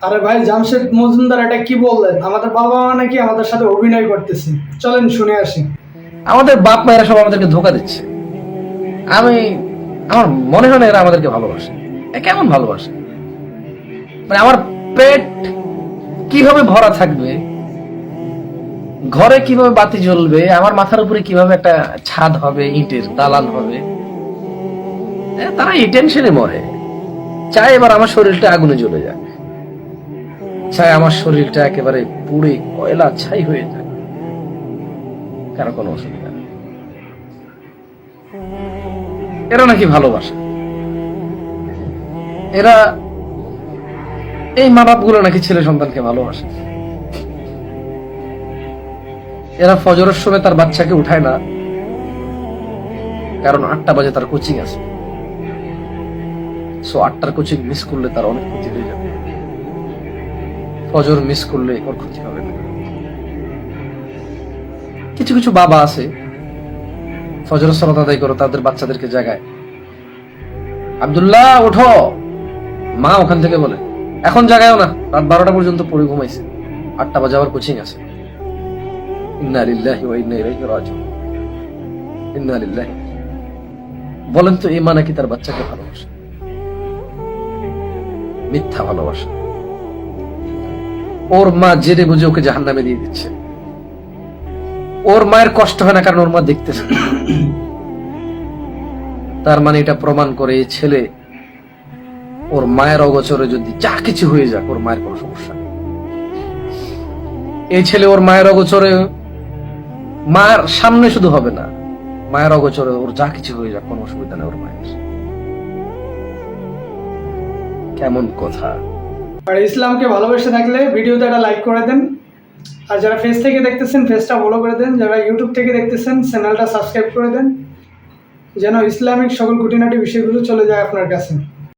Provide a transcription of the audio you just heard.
আরে ভাই, জামশেদ মজুমদার, এটা কি বললেন? আমাদের বাবা মা নাকি আমাদের সাথে অভিনয় করতেছে। চলেন, শুনে আসি। আমাদের বাপ মায়েরা সব আমাদেরকে ধোকা দিচ্ছে। আমি, আমার মনে হয় না এরা আমাদেরকে ভালোবাসে। এ কেমন ভালোবাসে? মানে আমার পেট কীভাবে ভরা থাকবে? ঘরে কীভাবে বাতি জ্বলবে? আমার মাথার উপরে কীভাবে একটা ছাদ হবে, ইটের দালান হবে? তারা এই টেনশনে মরে। চাই এবার আমার শরীরটা আগুনে জ্বলে যাক। চাই আমার শরীরটা একেবারে পুড়ে কয়লা ছাই হয়ে যায়। কারও কোনো অসুবিধা নেই। এরা নাকি ভালোবাসে। এরা এই মা বাপগুলো নাকি ছেলে সন্তানকে ভালোবাসে। এরা ফজরের সময় তার বাচ্চাকে উঠায় না। কারণ আটটা বাজে তার কোচিং আছে। সো আটটার কোচিং মিস করলে তার অনেক ক্ষতি হয়ে যাবে। ফজর মিস করলে ওর ক্ষতি হবে না। কিছু কিছু বাবা আছে ফজর সালাত আদায় করো, তাদের বাচ্চাদেরকে জাগায়। আব্দুল্লাহ, ওঠো! মা ওখান থেকে বলে, এখন জাগায়ও না, রাত বারোটা পর্যন্ত পড়ে ঘুমাইছে। আটটা বাজে আবার কোচিং আছে। বলেন তো এই মা নাকি তার বাচ্চাকে ভালোবাসে? মিথ্যা ভালোবাসা। ওর মা জেনে বুঝে ওকে জাহান্নামে দিয়ে দিচ্ছে। ওর মায়ের কষ্ট হয় না, কারণ ওর মা দেখতেছে তার মানে এটা প্রমাণ করে এই ছেলে, ওর মায়ের অগোচরে যদি যা কিছু হয়ে যাক, ওর মায়ের কোনো সমস্যা এই ছেলে ওর মায়ের অগোচরে মায়ের সামনে শুধু হবে না, মায়ের অগোচরে ওর যা কিছু হয়ে যাক, কোনো অসুবিধা নেই ওর মায়ের। কেমন কথা। আর ইসলামকে ভালোবেসে থাকলে ভিডিওতে একটা লাইক করে দেন। আর যারা ফেস থেকে দেখতেছেন ফেসটা ফলো করে দেন। যারা ইউটিউব থেকে দেখতেছেন চ্যানেলটা সাবস্ক্রাইব করে দেন। যেন ইসলামিক সকল খুঁটিনাটি বিষয়গুলো চলে যায় আপনার কাছে।